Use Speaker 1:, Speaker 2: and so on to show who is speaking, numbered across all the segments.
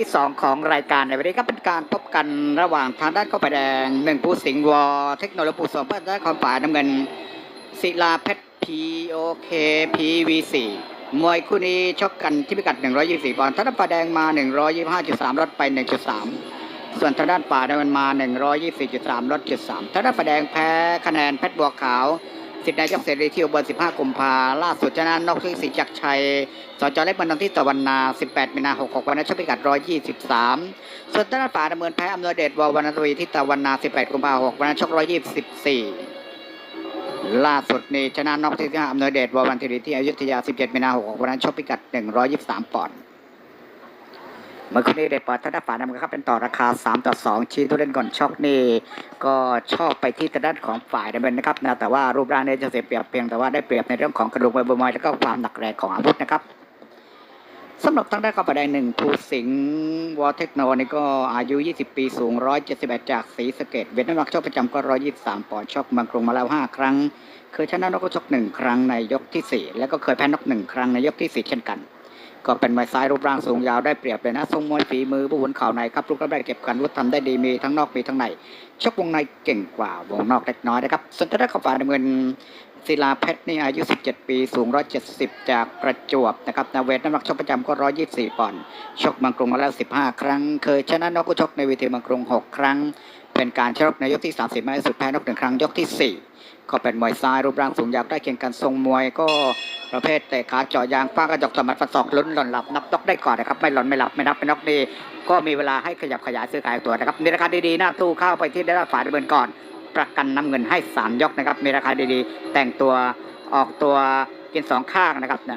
Speaker 1: ที่สองของรายการในวันนี้ก็เป็นการพบกันระหว่างทางด้านข้าวแดงหนึ่งผู้สิงห์วอเทคโนโลยีสองเพื่อนด้านความฝ่ายน้ำเงิน ศิลาเพชรพีโอเคพีวีสี่มวยคู่นี้ชกกันที่พิกัด 124ปอนด์ทางด้านฝ่ายแดงมา 125.3 ลดไป 1.3 ส่วนทางด้านฝ่ายน้ำเงินมา 124.3 ลดจุด3ทางด้านฝ่ายแดงแพ้คะแนนเพชรบัวขาว สิทธิ์นายกเสรีที่อุบล15 กุมภาล่าสุดชนะนอกที่สิจักรชัยสจเล็กบันดังที่ตะวันนา 18 มีนา 66 วันนั้นชกพิกัด 123 ส่วนต้านฝ่าดำเนินแพ้อำนวยเดชววรรณทวีที่ตะวันนา 18 กุมภาพันธ์6วันนั้นชก 124 ล่าสุดนี่ชนะนอกที่5อำนวยเดชววรรณทวีที่อยุธยา 17 มีนา 66 วันนั้นชกพิกัด 123 ปอนด์ เมื่อคืนนี้ได้เปิดทางด้านฝ่ายน้ำเงินครับเป็นต่อราคา 3 ต่อ 2 ชี้ตัวเล่นก่อนช็อกนี่ก็ชอบไปที่ทางด้านของฝ่ายน้ำเงินนะครับนะแต่ว่ารูปร่างเนี่ยจะเสียเปรียบเพียงแต่ว่าได้เปรียบในเรื่องของกระดูกใบบุมอยแล้วก็ความหนักแรงของอาวุธนะครับสำหรับทางด้านข้าประแดงหนึ่งภูสิงห์วอเทคโนนี่ก็อายุ 20 ปีสูง 171 จากศรีสเกดเวียดนามชกประจำก็ 123 ปอนด์ชกเมืองกรุงมาแล้ว 5 ครั้ง เคยชนะนกชกหนึ่งครั้งในยกที่ 4 แล้วก็เคยแพ้นกหนึ่งครั้งในยกที่ 4 เช่นกัน ก็เป็นมวยซ้ายรูปร่างสูงยาวได้เปรียบเลยนะทรงมวยฝีมือผู้หุนข่าในครับลูกกระแบกเก็บกันวุฒทำได้ดีมีทั้งนอกมีทั้งในชกวงในเก่งกว่าวงนอกเล็กน้อยนะครับส่วนทางด้านขวาน้ำเงินศิลาเพชรนี่อายุ 17 ปี สูง 170 จากประจวบนะครับนาเวทน้ำหนักชกประจำก็ 124 ปอนด์ชกมังกรมาแล้ว 15 ครั้ง เคยชนะนกกุชกในเวทีมังกรง6ครั้ง เป็นการชกในยกที่ 30 มากที่สุดแพ้นกหนึ่งครั้งยกที่ 4 ก็เป็นมวยซ้ายรูปร่างสูงยาวได้เคียงกันทรงมวยก็ประเภทเตะขาเจาะยางฟ้ากระจกสมัดฟันศอกลุ้นหล่นหลับนับนกได้ก่อนนะครับไม่หล่นไม่หลับไม่นับเป็นนกดีก็มีเวลาให้ขยับขยายซื้อขายตัวนะครับมีราคาดีๆหน้าตู้เข้าไปที่ได้รับฝ่าดำเนินก่อน ประกันน้ำเงินให้สามยกนะครับมีราคาดีๆ แต่งตัวออกตัวกินสองข้างนะครับนะ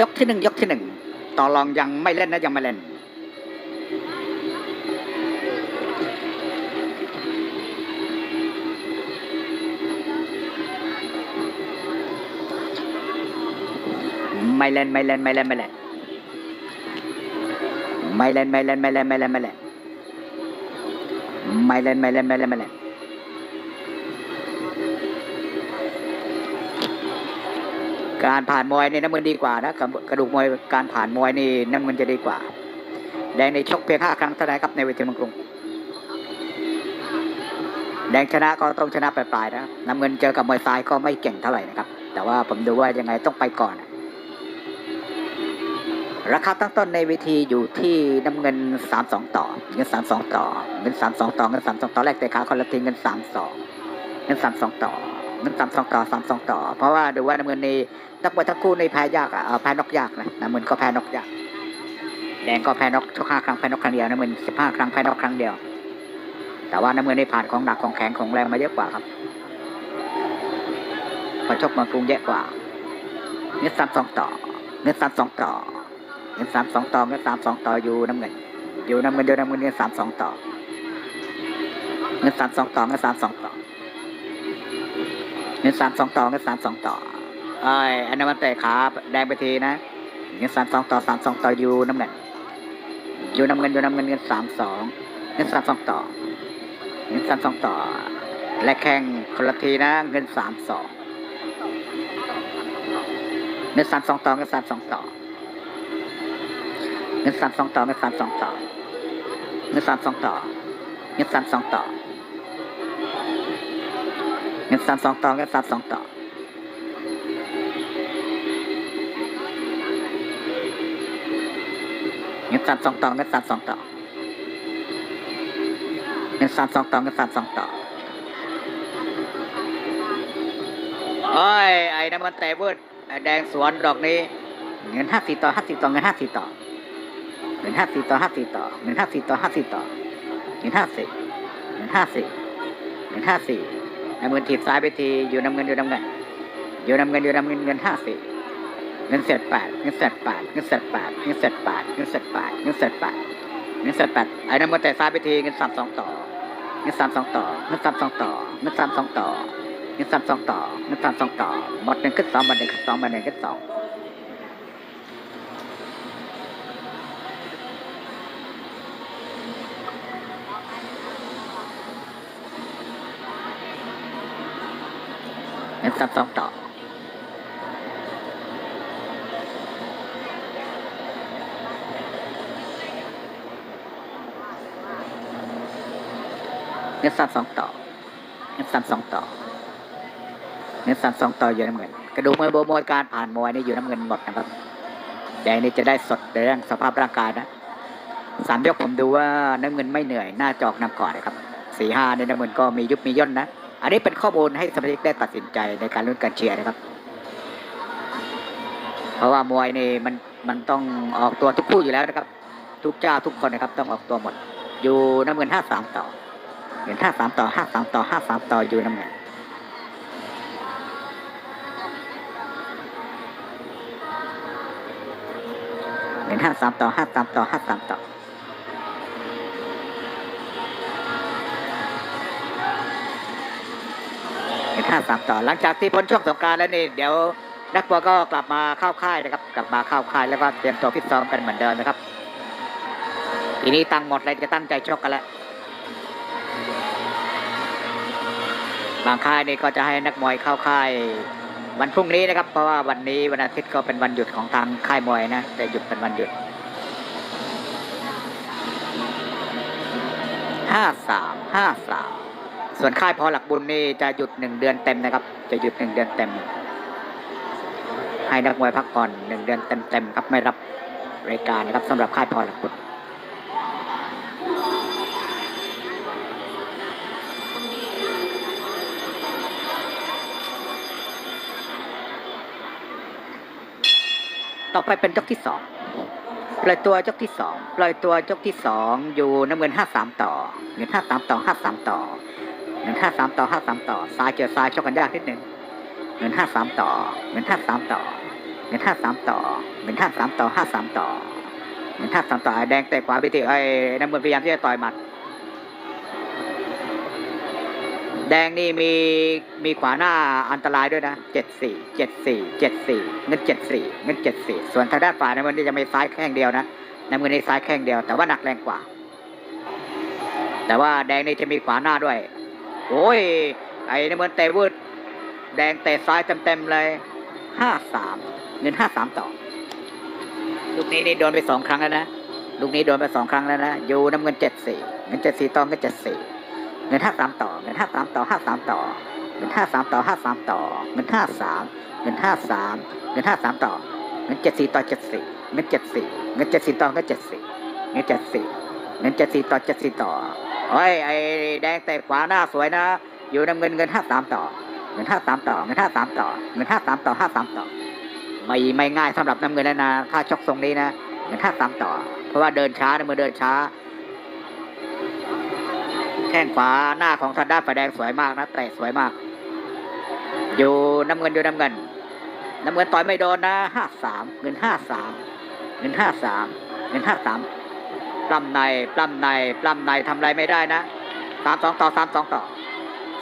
Speaker 1: ยกที่หนึ่งยกที่หนึ่งต่อรองยังไม่เล่นนะยังไม่เล่น เล่นไม่เล่นไม่เล่นการผ่านมวยนี่น้ำเงินดีกว่านะกระดูกมวยการผ่านมวยนี่น้ำเงินจะดีกว่า แดงในชกเพียงห้าครั้งเท่านั้นครับในเวทีมังกรแดงชนะก็ต้องชนะปลายๆนะน้ำเงินเจอกับมวยซ้ายก็ไม่เก่งเท่าไหร่นะครับ แต่ว่าผมดูว่ายังไงต้องไปก่อน ราคาตั้งต้นในเวทีอยู่ที่น้ำเงินสามสองต่อ เงินสามสองต่อ เงินสามสองต่อ เงินสามสองต่อแรกเตะขาคนละทีเงินสามสองเงินสามสองต่อ เงินสามสองต่อสามสองต่อ เพราะว่าดูว่าน้ำเงินในนักมวยทั้งคู่ในแพ้ยากอะแพ้นกยากนะน้ำเงินก็แพ้นกยาก แดงก็แพ้นกทุกห้าครั้งแพ้นกครั้งเดียว น้ำเงินสิบห้าครั้งแพ้นกครั้งเดียว แต่ว่าน้ำเงินในผ่านของหนักของแข็งของแรงมาเยอะกว่าครับพอชกมืองกรุงเยอะกว่า เงินสามสองต่อ เงินสามสองต่อ เงินสามสองต่อเงินสามสองต่ออยู่น้ำเงิน อยู่น้ำเงินเดียวน้ำเงินเงินสามสองต่อเงินสามสองต่อเงินสามสองต่อเงินสามสองต่อเงินสามสองต่อไอ้อันนั้นมันเตะขาแดงไปทีนะเงินสามสองต่อสามสองต่ออยู่น้ำเงินอยู่น้ำเงินอยู่น้ำเงินเงินสามสองเงินสามสองต่อเงินสามสองต่อ และแข่งคนละทีนะ เงินสามสองเงินสามสองต่อเงินสามสองต่อ เงินสามสองต่อเงินสามสองต่อเงินสามสองต่อเงินสามสองต่อเงินสามสองต่อเงินสามสองต่อเงินสามสองต่อเงินสามสองต่อเงินสามสองต่อเงินสามสองต่อโอ้ยไอ้น้ำมันแต่เวิร์ดแดงสวนดอกนี้เงินห้าสี่ต่อห้าสิบต่อเงินห้าสี่ต่อ หนึ่งห้าสี่ต่อห้าสี่ต่อหนึ่งห้าสี่ต่อห้าสี่ต่อหนึ่งห้าสี่หนึ่งห้าสี่หนึ่งห้าสี่นำเงินถีบซ้ายไปทีอยู่นำเงินอยู่นำเงินอยู่นำเงินอยู่นำเงินเงินห้าสี่เงินเสร็จแปดเงินเสร็จแปดเงินเสร็จแปดเงินเสร็จแปดเงินเสร็จแปดเงินเสร็จแปดเงินเสร็จแปดไอ้นำเงินแต่ซ้ายไปทีเงินสามสองต่อเงินสามสองต่อเงินสามสองต่อเงินสามสองต่อเงินสามสองต่อเงินสามสองต่อหมดหนึ่งขึ้นสองหมดหนึ่งขึ้นสองหมดหนึ่งขึ้นสอง กับตองต่อเน็ตสับสองต่อเนื้อสัตว์สองต่อเนื้อสัตว์สองต่ออยู่น้ำเงิน กระดูกมวยโบมวยการผ่านมวยนี่อยู่น้ำเงินหมดนะครับแต่นี่จะได้สดใเรื่องสภาพร่างกายนะสามยกผมดูว่าน้ำเงินไม่เหนื่อยหน้าจอกนำก่อนนะครับสี่ห้าในน้ำเงินก็มียุบมีย่นนะ อันนี้เป็นข้อมูลให้สมาชิกได้ตัดสินใจในการลุ้นการเชียร์นะครับ เพราะว่ามวยนี่มันมันต้องออกตัวทุกคู่อยู่แล้วนะครับ ทุกเจ้าทุกคนนะครับ ต้องออกตัวหมด อยู่น้ำเงินห้าสามต่อเงินห้าสามต่อห้าสามต่อห้าสามต่ออยู่น้ำเงินเงินห้าสามต่อห้าสามต่อห้าสามต่อ เงินห้าสามต่อหลังจากที่พ้นช่วงสงการแล้วนี่เดี๋ยวนักบอลก็กลับมาเข้าค่ายนะครับ กลับมาเข้าค่ายแล้วก็เตรียมตัวฟิตซ้อมกันเหมือนเดิมนะครับทีนี้ตังหมดเลยจะตั้งใจชกกันแล้วบางค่ายนี่ก็จะให้นักมวยเข้าค่ายวันพรุ่งนี้นะครับ เพราะว่าวันนี้วันอาทิตย์ก็เป็นวันหยุดของทางค่ายมวยนะแต่หยุดเป็นวันหยุดห้าสามห้าสาม ส่วนค่ายพอหลักบุญนี่จะหยุดหนึ่งเดือนเต็มนะครับ จะหยุดหนึ่งเดือนเต็ม ให้นักมวยพักผ่อนหนึ่งเดือนเต็มๆครับไม่รับรายการนะครับสำหรับค่ายพอหลักบุญต่อไปเป็นยกที่สองปล่อยตัวยกที่สองปล่อยตัวยกที่สองอยู่น้ำเงินห้าสามต่อเงินห้าสามต่อห้าสามต่อ เงินห้าสามต่อห้าสามต่อซ้ายเจอซ้ายชกกันยากนิดหนึ่งเงินห้าสามต่อเงินห้าสามต่อเงินห้าสามต่อเงินห้าสามต่อห้าสามต่อเงินห้าสามต่อไอ้แดงเตะขวาไปทีไอ้น้ำเงินพยายามที่จะต่อยหมัด แดงนี่มีมีขวาหน้าอันตรายด้วยนะเจ็ดสี่เจ็ดสี่เจ็ดสี่เงินเจ็ดสี่เงินเจ็ดสี่ส่วนทางด้านฝ่ายน้ำเงินนี่จะมีซ้ายแข้งเดียวนะน้ำเงินนี่ซ้ายแข้งเดียวแต่ว่าหนักแรงกว่า แต่ว่าแดงนี่จะมีขวาหน้าด้วย โอ้ย ไอ้น้ำเงินเตะวืดแดงเตะซ้ายเต็มๆเลยห้าสามเงินห้าสามต่อ ลูกนี้นี่โดนไปสองครั้งแล้วนะ ลูกนี้โดนไปสองครั้งแล้วนะอยู่น้ำเงินเจ็ดสี่เงินเจ็ดสี่ต่อเงินเจ็ดสี่เงินห้าสามต่อ เงินห้าสามต่อห้าสามต่อ เงินห้าสามต่อห้าสามต่อ เงินห้าสามเงินห้าสามเงินห้าสามต่อ เงินเจ็ดสี่ต่อเจ็ดสี่เงินเจ็ดสี่เงินเจ็ดสี่ต่อเงินเจ็ดสี่เงินเจ็ดสี่เงินเจ็ดสี่ต่อเจ็ดสี่ต่อ โอ้ยไอ้แดงเตะขวาหน้าสวยนะ อยู่น้ำเงินเงินห้าสามต่อ เงินห้าสามต่อ เงินห้าสามต่อ เงินห้าสามต่อห้าสามต่อ ไม่ไม่ง่ายสำหรับน้ำเงินแล้วนะถ้าชกทรงนี้นะ เงินห้าสามต่อ เพราะว่าเดินช้าน้ำเงินเดินช้า แข้งขวาหน้าของทางด้านฝ่ายแดงสวยมากนะเตะสวยมาก อยู่น้ำเงินอยู่น้ำเงิน น้ำเงินต่อยไม่โดนนะห้าสามเงินห้าสามเงินห้าสามเงินห้าสาม ปล้ำในปล้ำในปล้ำในทำอะไรไม่ได้นะสามสองต่อสามสองต่อ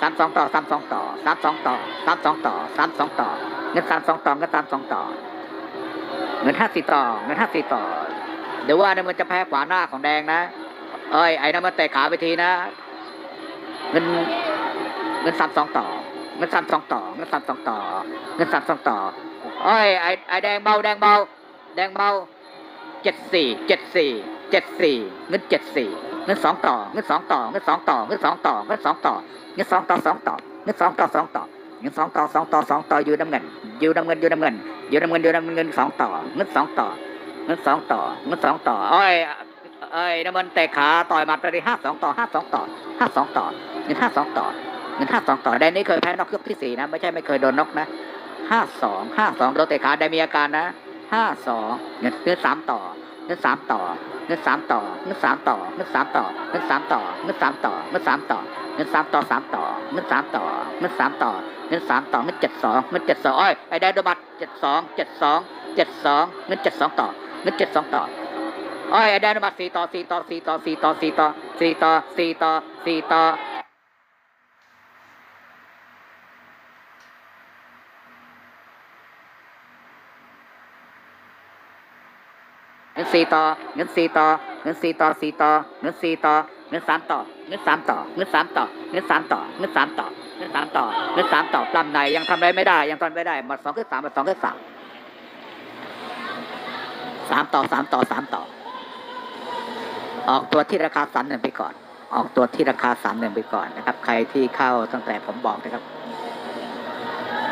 Speaker 1: สามสองต่อสามสองต่อสามสองต่อสามสองต่อสามสองต่อเงินสามสองต่อเงินสามสองต่อเงินห้าสี่ต่อเงินห้าสี่ต่อเดี๋ยวว่าน้ำเงินจะแพ้ขวาหน้าของแดงนะ เอ้ยไอ้น้ำมันเตะขาไปทีนะ เงินเงินสามสองต่อเงินสามสองต่อเงินสามสองต่อเงินสามสองต่อเอ้ยไอ้ไอ้แดงเบาแดงเบาแดงเบา เจ็ดสี่เจ็ดสี่เจ็ดสี่เงินเจ็ดสี่เงินสองต่อเงินสองต่อเงินสองต่อเงินสองต่อเงินสองต่อเงินสองต่อสองต่อเงินสองต่อสองต่อเงินสองต่อสองต่อสองต่ออยู่น้ำเงินอยู่น้ำเงินอยู่น้ำเงินอยู่น้ำเงินอยู่น้ำเงินสองต่อเงินสองต่อเงินสองต่อเงินสองต่ออ้ยเอ้ยน้ำมันเตะขาต่อยมัดไปเลยห้าสองต่อห้าสองต่อห้าสองต่อเงินห้าสองต่อเงินห้าสองต่อแดนนี้เคยแพ้นอกยกที่สี่นะไม่ใช่ไม่เคยโดนนอกนะห้าสองห้าสองโดนเตะขาได้มีอาการนะ ห้าสองเงินเงินสามต่อเงินสามต่อเงินสามต่อเงินสามต่อเงินสามต่อเงินสามต่อเงินสามต่อเงินสามต่อเงินสามต่อสามต่อเงินสามต่อเงินสามต่อเงินสามต่อเงินเจ็ดสองเงินเจ็ดสองอ้อยไอ้ได้โดนบัตเจ็ดสองเจ็ดสองเจ็ดสองเงินเจ็ดสองต่อเงินเจ็ดสองต่อโอ้ยได้มาสี่ต่อสี่ต่อสี่ต่อสี่ต่อสี่ต่อสี่ต่อสี่ต่อสี่ต่อเงิน สี่ต่อเงินสี่ต่อเงินสี่ต่อสี่ต่อเงินสี่ต่อเงินสามต่อเงินสามต่อเงินสามต่อเงินสามต่อเงินสามต่อเงินสามต่อเงินสามต่อปล้ำในยังทำอะไรไม่ได้ ยังทำไม่ได้หมดสองขึ้นสามหมดสองขึ้นสามสามต่อสามต่อสามต่อ ออกตัวที่ราคาสันหนึ่งไปก่อน ออกตัวที่ราคาสามหนึ่งไปก่อนนะครับ ใครที่เข้าตั้งแต่ผมบอกนะครับ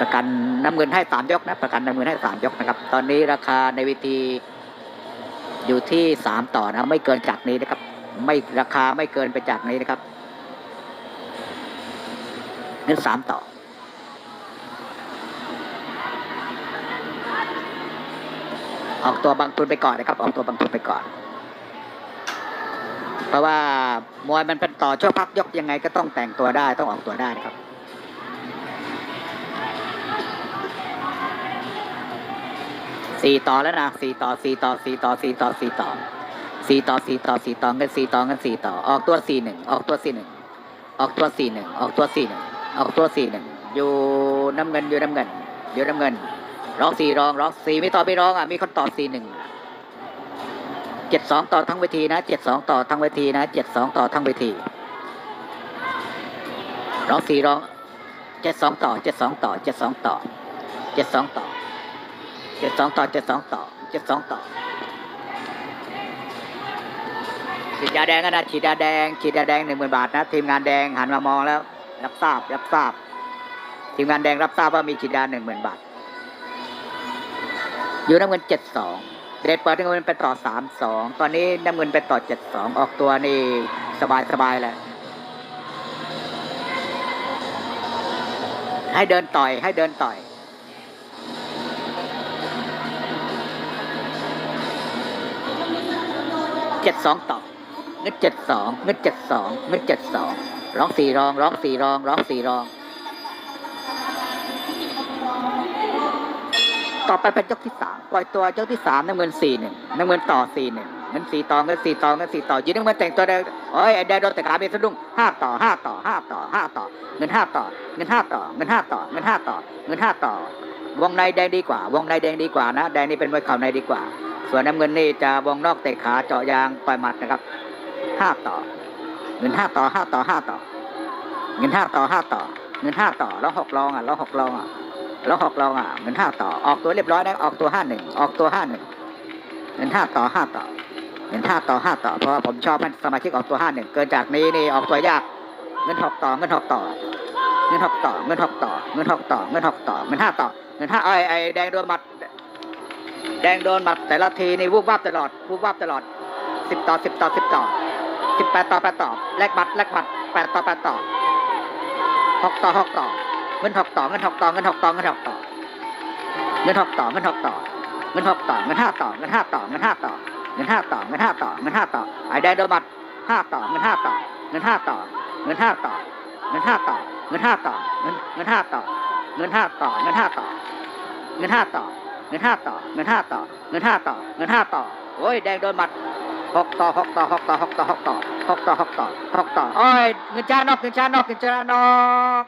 Speaker 1: ประกันน้ำเงินให้สามยกนะประกันน้ำเงินให้สามยกนะครับ ตอนนี้ราคาในเวที อยู่ที่สามต่อนะ ไม่เกินจากนี้นะครับ ไม่ราคาไม่เกินไปจากนี้นะครับนั่นสามต่อ ออกตัวบางทุนไปก่อนนะครับ ออกตัวบางทุนไปก่อน เพราะว่ามวยมันเป็นต่อช่วงพักยกยังไงก็ต้องแต่งตัวได้ต้องออกตัวได้นะครับ สี่ต่อแล้วนะสี่ต่อสี่ต่อสี่ต่อสี่ต่อสี่ต่อสี่ต่อสี่ต่อสี่ต่อกันสี่ต่อกันสี่ต่อ ออกตัวสี่หนึ่งออกตัวสี่หนึ่งออกตัวสี่หนึ่งออกตัวสี่หนึ่งออกตัวสี่หนึ่งอยู่น้ำเงินอยู่น้ำเงินอยู่น้ำเงินร้องสี่ร้องร้องสี่ไม่ต่อไม่ร้องอะมีคนต่อสี่หนึ่งเจ็ดสองต่อทั้งเวทีนะเจ็ดสองต่อทั้งเวทีนะเจ็ดสองต่อทั้งเวทีร้องสี่ร้องเจ็ดสองต่อเจ็ดสองต่อเจ็ดสองต่อเจ็ดสองต่อ เจ็ดสองต่อเจ็ดสองต่อเจ็ดสองต่อฉีดยาแดงก็นะฉีดยาแดงฉีดยาแดงหนึ่งหมื่นบาทนะทีมงานแดงหันมามองแล้ว รับทราบรับทราบ ทีมงานแดงรับทราบว่ามีฉีดยาหนึ่งหมื่นบาท อยู่น้ำเงินเจ็ดสองเดดเปิดน้ำเงินไปต่อสามสองตอนนี้น้ำเงินไปต่อเจ็ดสองออกตัวนี่สบายสบายแล้วให้เดินต่อยให้เดินต่อย เจ็ดสองต่อเงินเจ็ดสองเงินเจ็ดสองเงินเจ็ดสองร้องสี่รองร้องสี่รองร้องสี่รอง ต่อไปเป็นยกที่สามปล่อยตัวยกที่สามน้ำเงินสี่หนึ่งน้ำเงินต่อสี่หนึ่งเงินสี่ต่อเงินสี่ต่อเงินสี่ต่อยืนน้ำเงินแต่งตัวได้โอ้ยไอ้แดงโดนแต่ขาเป็นสะดุ้งห้าต่อห้าต่อห้าต่อห้าต่อเงินห้าต่อเงินห้าต่อเงินห้าต่อเงินห้าต่อเงินห้าต่อวงในแดงดีกว่า วงในแดงดีกว่านะแดงนี่เป็นมวยเข่าในดีกว่า ส่วนน้ำเงินนี่จะวงนอกเตะขาเจาะยางต่อยหมัดนะครับห้าต่อ เงินห้าต่อห้าต่อห้าต่อ เงินห้าต่อห้าต่อ เงินห้าต่อแล้วหกรองอะแล้วหกรองอะแล้วหกรองอะเงินห้าต่อออกตัวเรียบร้อยนะออกตัวห้าหนึ่งออกตัวห้าหนึ่งเงินห้าต่อห้าต่อ เงินห้าต่อห้าต่อเพราะว่าผมชอบให้สมาชิกออกตัวห้าหนึ่งเกินจากนี้นี่ออกตัวยากเงินหกต่อเงินหกต่อ เงินหกต่อเงินหกต่อเงินหกต่อเงินหกต่อเงินห้าต่อเงินห้าไอ้ไอ้แดงโดนหมัด แดงโดนหมัดแต่ละทีนี่วูบวาบตลอดวูบวาบตลอดสิบต่อสิบต่อสิบต่อสิบแปดต่อแปดต่อแลกบัตรแลกบัตรแปดต่อแปดต่อหกต่อหกต่อเงินหกต่อเงินหกต่อเงินหกต่อเงินหกต่อเงินหกต่อเงินหกต่อเงินหกต่อเงินห้าต่อเงินห้าต่อเงินห้าต่อเงินห้าต่อเงินห้าต่อเงินห้าต่อไอ้แดงโดนหมัดห้าต่อเงินห้าต่อเงินห้าต่อเงินห้าต่อเงินห้าต่อเงินห้าต่อเงินเงินห้าต่อเงินห้าต่อเงินห้าต่อเงินห้าต่อ เงินห้าต่อเงินห้าต่อเงินห้าต่อเงินห้าต่อโอ้ยแดงโดนหมัดหกต่อหกต่อหกต่อหกต่อหกต่อหกต่อหกต่อหกต่อโอ้ยเงินจ้านอกเงินจ้านอกเงินจ้านอก